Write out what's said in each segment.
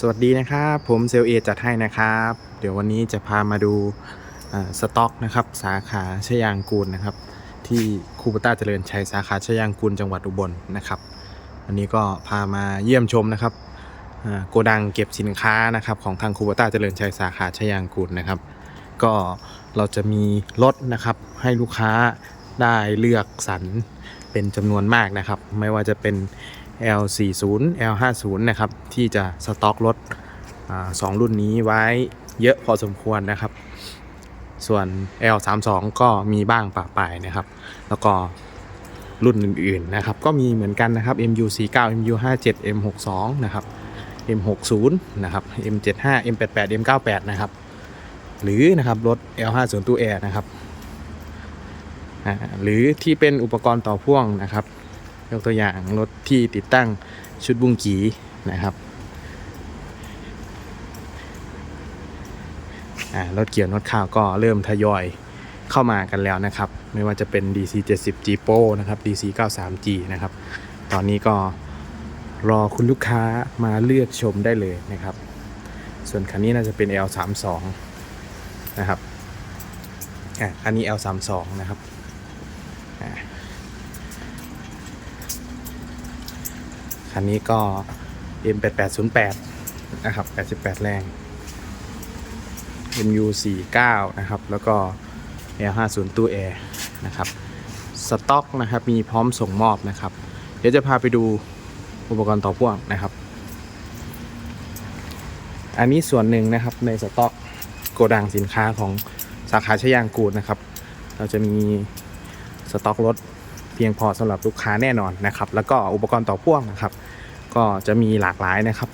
สวัสดีนะครับ ผมเซลเอจัดให้นะครับ เดี๋ยววันนี้จะพามาดูสต็อกนะครับสาขาชยางกูลนะครับ ที่คูปต้าเจริญชัยสาขาชยางกูลจังหวัดอุบลนะครับวันนี้ก็พามาเยี่ยมชมนะครับโกดังเก็บสินค้านะครับของทางคูปต้าเจริญชัยสาขาชยางกูลนะครับ ก็เราจะมีรถนะครับให้ลูกค้าได้เลือกสรรเป็นจำนวนมากนะครับ ไม่ว่าจะเป็น L40 L50 นะครับ ที่จะสต็อกรถสองรุ่นนี้ไว้เยอะพอสมควรนะครับ ส่วน L32 ก็มีบ้างปะปายนะครับ แล้วก็รุ่นอื่นๆนะครับ ก็มีเหมือนกันนะครับ MU49 MU57 M62 นะครับ M60 นะครับ M75 M88 M98 นะครับ หรือนะครับรถ L50 ตู้แอร์นะครับ หรือที่เป็นอุปกรณ์ต่อพ่วงนะครับ ยกตัวอย่างรถที่ติดตั้งชุดบุ้งกีนะครับรถเกี่ยวนถข้าวก็เริ่มทยอยเข้ามากันแล้วนะครับ ไม่ว่าจะเป็น DC 70 G Pro นะครับ DC 93 G นะครับ ตอนนี้ก็รอคุณลูกค้ามาเลือกชมได้เลยนะครับ ส่วนคันนี้น่าจะเป็น L32 นะครับ อะ อันนี้ L32 นะครับ อะ คันนี้ก็ M8808 นะครับ 88 แรง MU49 นะครับ แล้วก็ L50 ตู้แอร์นะครับ สต็อกนะครับ มีพร้อมส่งมอบนะครับ เดี๋ยวจะพาไปดูอุปกรณ์ต่อพ่วงนะครับ อันนี้ส่วนหนึ่งนะครับในสต็อกโกดังสินค้าของสาขาชยางกูลนะครับ เราจะมีสต็อกรถ เพียงพอสำหรับลูกค้าแน่นอนนะครับ แล้วก็อุปกรณ์ต่อพ่วงนะครับ ก็จะมีหลากหลายนะครับ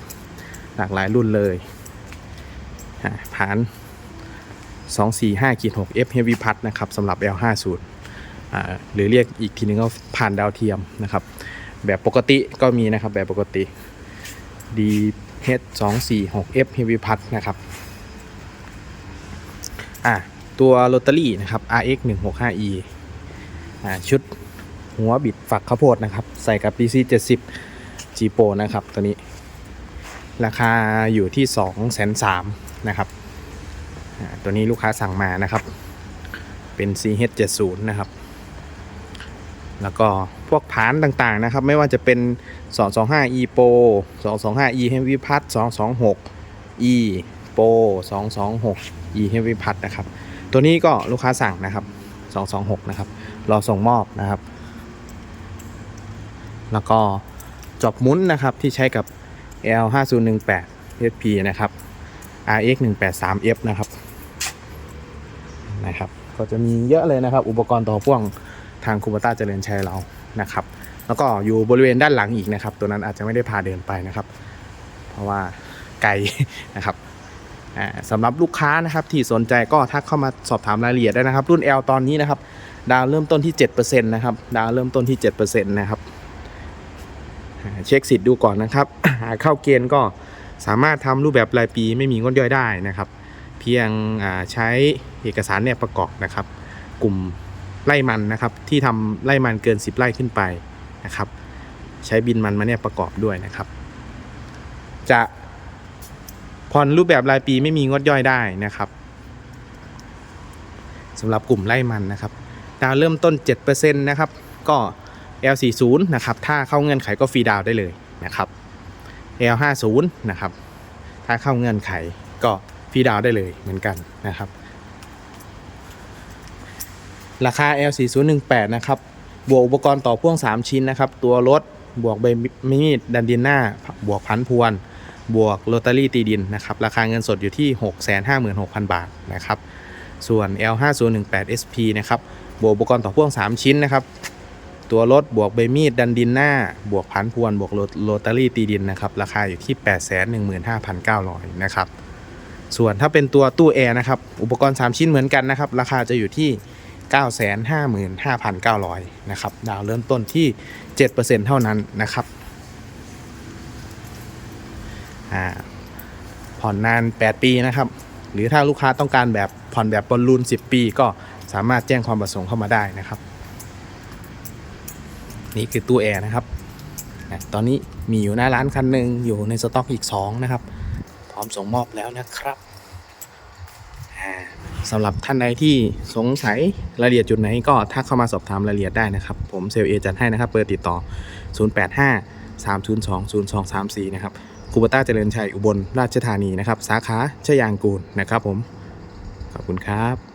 หลากหลายรุ่นเลยอะผ่าน 245ขีด6 F Heavy Plus นะครับสำหรับ L50 หรือเรียกอีกทีนึงก็ผ่านดาวเทียมนะครับ แบบปกติก็มีนะครับแบบปกติ DH 246 F Heavy Plus นะครับตัวโรตารี่นะครับ RX 165E อ่าชุด หัวบิดฝักข้าวโพดนะครับ ใส่กับ DC 70 G Pro นะครับ ตัวนี้ ราคาอยู่ที่ 2 3 0 0 0นะครับ ตัวนี้ลูกค้าสั่งมานะครับ เป็น CH70 นะครับ แล้วก็พวกผานต่างๆนะครับ ไม่ว่าจะเป็น 225 E Pro 225 E Heavy Plus 226 E Pro 226 E Heavy Plus นะครับ ตัวนี้ก็ลูกค้าสั่งนะครับ 226 นะครับ รอส่งมอบนะครับ แล้วก็จอบมุนนะครับที่ใช้กับ L 5 0 1 8 SP นะครับ RX 1 8 3 F นะครับนะครับ ก็จะมีเยอะเลยนะครับ อุปกรณ์ต่อพ่วงทางคูปต้าเจริญชัยเรานะครับ แล้วก็อยู่บริเวณด้านหลังอีกนะครับ ตัวนั้นอาจจะไม่ได้พาเดินไปนะครับ เพราะว่าไกลนะครับสำหรับลูกค้านะครับที่สนใจก็ทักเข้ามาสอบถามรายละเอียดได้นะครับ รุ่น L ตอนนี้นะครับ ดาวเริ่มต้นที่ 7%นะครับ ดาวเริ่มต้นที่ 7%นะครับ เช็คสิทธิ์ดูก่อนนะครับ เข้าเกณฑ์ก็สามารถทำรูปแบบรายปีไม่มีงดย่อยได้นะครับ เพียงใช้เอกสารเนี่ยประกอบนะครับ กลุ่มไร่มันนะครับที่ทำไร่มันเกิน 10 ไร่ขึ้นไปนะครับ ใช้บินมันมาเนี่ยประกอบด้วยนะครับ จะผ่อนรูปแบบรายปีไม่มีงดย่อยได้นะครับสำหรับกลุ่มไร่มันนะครับดาวเริ่มต้น 7%นะครับ ก็ L40 นะครับ ถ้าเข้าเงื่อนไขก็ฟรีดาวได้เลยนะครับ L50 นะครับ ถ้าเข้าเงื่อนไขก็ฟรีดาวได้เลยเหมือนกันนะครับ ราคา L4018 นะครับ บวกอุปกรณ์ต่อพ่วง 3 ชิ้นนะครับ ตัวรถ บวกใบมีดดันดินหน้า บวกพันพวน บวกโรตารี่ตีดินนะครับ ราคาเงินสดอยู่ที่ 656,000 บาทนะครับ ส่วน L5018 SP นะครับ บวกอุปกรณ์ต่อพ่วง 3 ชิ้นนะครับ ตัวรถบวกใบมีดดันดินหน้า บวกพันพวน บวกโรโรตารี่ตีดินนะครับราคาอยู่ที่ 815,900นะครับส่วนถ้าเป็นตัวตู้แอร์นะครับอุปกรณ์ 3 ชิ้นเหมือนกันนะครับราคาจะอยู่ที่ 955,900นะครับดาวเริ่มต้นที่ 7%เท่านั้นนะครับผ่อนนาน 8 ปีนะครับ หรือถ้าลูกค้าต้องการแบบผ่อนแบบบอลลูน 10 ปี ก็สามารถแจ้งความประสงค์เข้ามาได้นะครับ นี่คือตู้แอร์นะครับอะตอนนี้มีอยู่หน้าร้านคันหนึ่งอยู่ในสต็อกอีก 2 นะครับ พร้อมส่งมอบแล้วนะครับสำหรับท่านใดที่สงสัยรายละเอียดจุดไหนก็ทักเข้ามาสอบถามรายละเอียดได้นะครับ ผมเซลเอจัดให้นะครับเบอร์ติดต่อ 085 302 0234 นะครับคูปต้าเจริญชัย อุบลราชธานีนะครับ สาขาชยางกูลนะครับผม ขอบคุณครับ